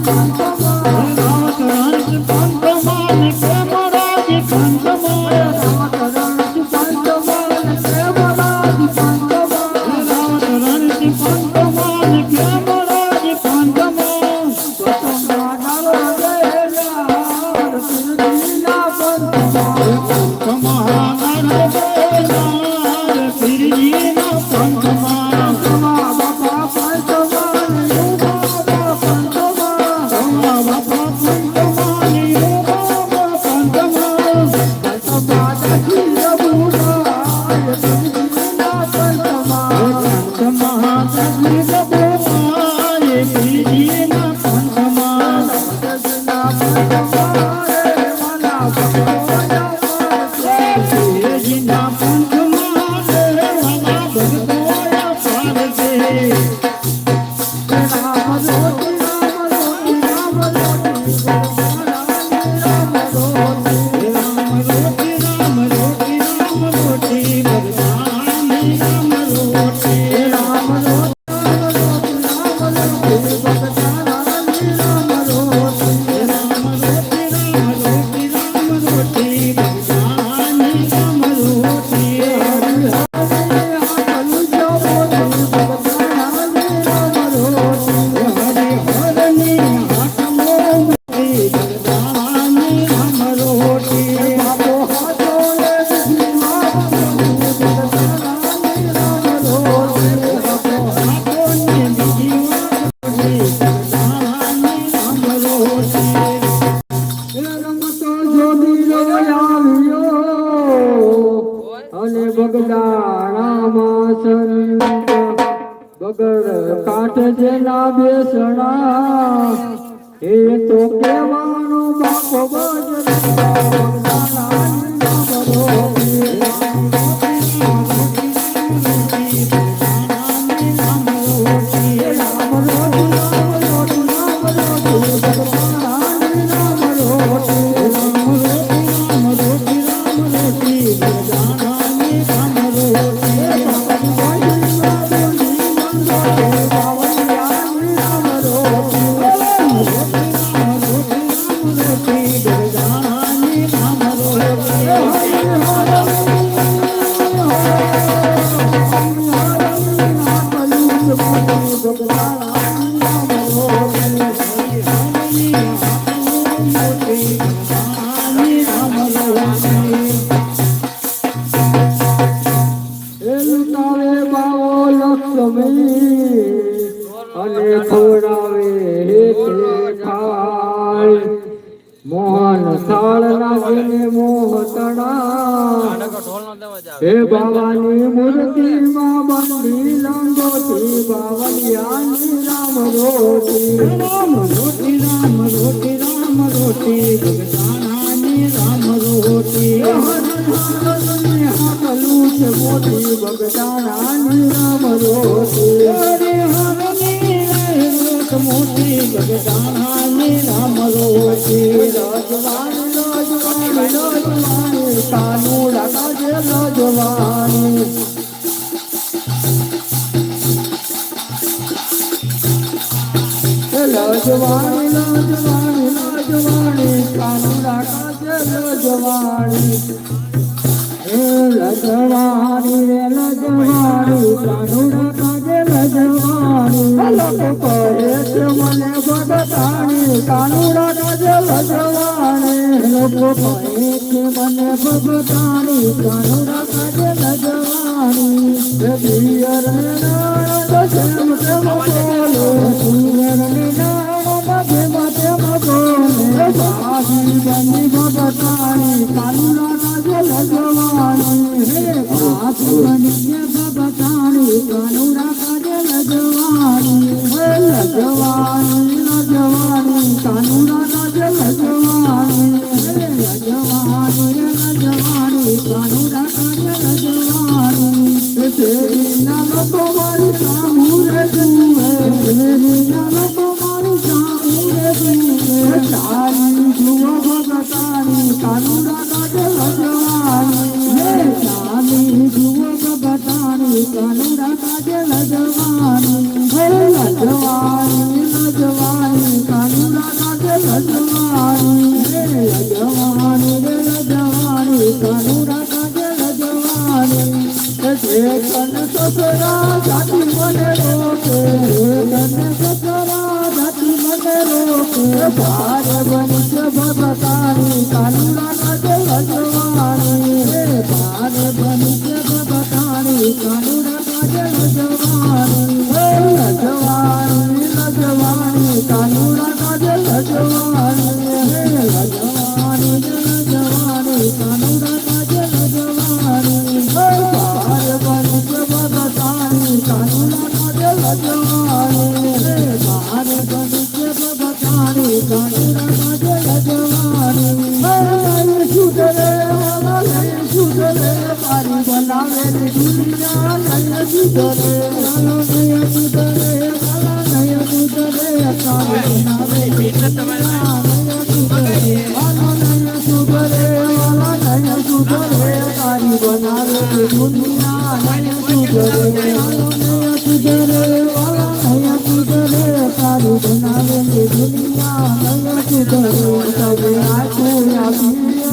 Thank you. બાવલિયાની Ram રોટી રામ રોટી રામ રોટી રામ રોટી. જગદાનાની રામ રોટી. હાકલું છે મોટી બગદાનાની રામ રોટી. અરે હરની મોટી બગદાનાની રામ રોટી. રાજવાણી રાજવાણી રાજવાણી કાનુડા કાજે રાજવાણી લજવાણી લજવાણી લજવાણી કાનુડા કાજે લજવાણી હે લજવાણી રે લજવાણી કાનુડા મને ભગતાણી કાનુડા કાજે લજવાણી લોકો કહે છે મને ભગતાણી કાનુડા કાજે લજવાણી હે પિયર ને તેમ બોલો પિયર ને નાણ તેમ બોલે બાજી બની ભગતાણી કાનુડા કાજે લજવાણી હે બાજી બની ભગતાણી કાનુડા કાજે લજવાણી ભગવાણી રે તાર બનજે જવાની હે કાજલ જવાની મારી બનાવે દુનિયા નય સુધરે આનો નય સુધરે આલા નય સુધરે અસાવે બનાવે દુનિયા નય સુધરે આનો નય સુધરે આલા નય સુધરે મારી બનાવે દુનિયા નય સુધરે આનો નય સુધરે આલા નય સુધરે તારી બનાવે દુનિયા નય સુધરે તવે આખું આપી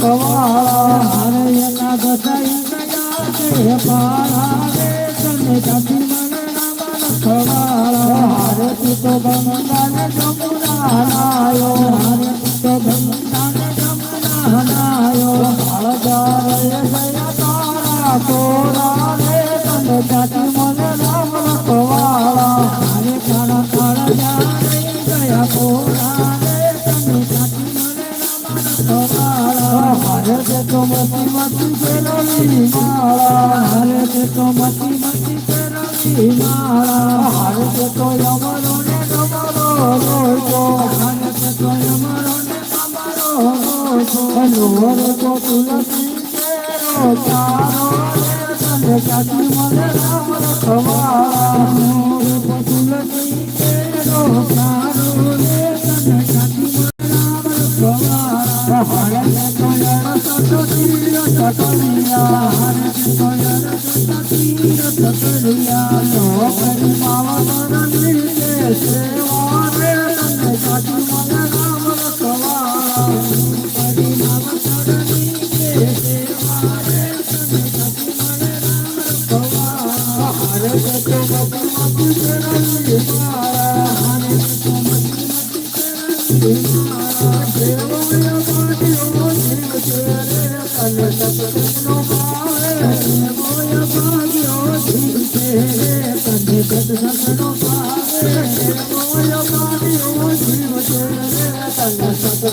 કવાળા હરે એકાદશી ગયા પાળા રે તને જાતિ મને ના તું તો ગમન ને કરાવી માળા હારે તે તો મતી મતી કરાવી માળા હારે તે તો અમરો ને તમારો રોજો હારે તો અમરો ને તમારો તો તુલસી કેરો તારો તને કાકી મને રામ રખવાળા કરુયા લોક માવા મારા નિર્દેશ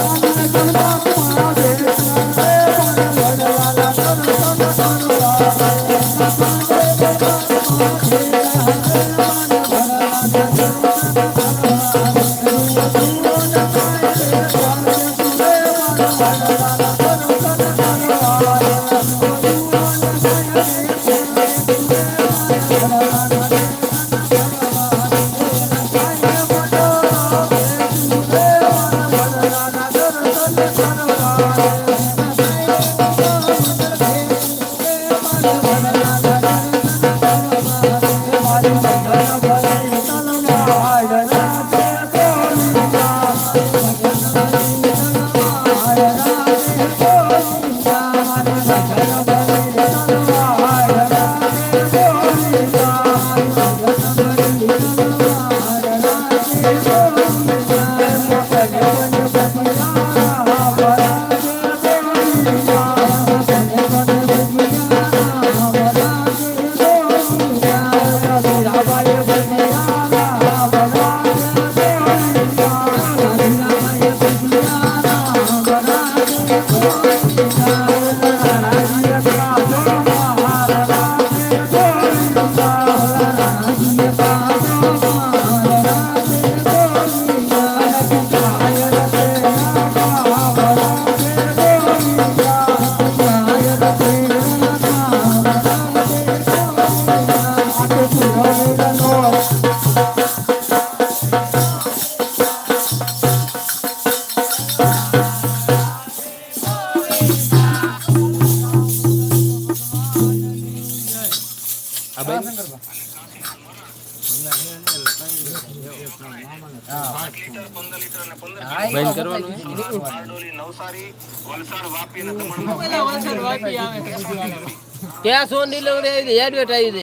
Don't ఏ సోన్ నీళ్ళు కూడా ఏది ఏడు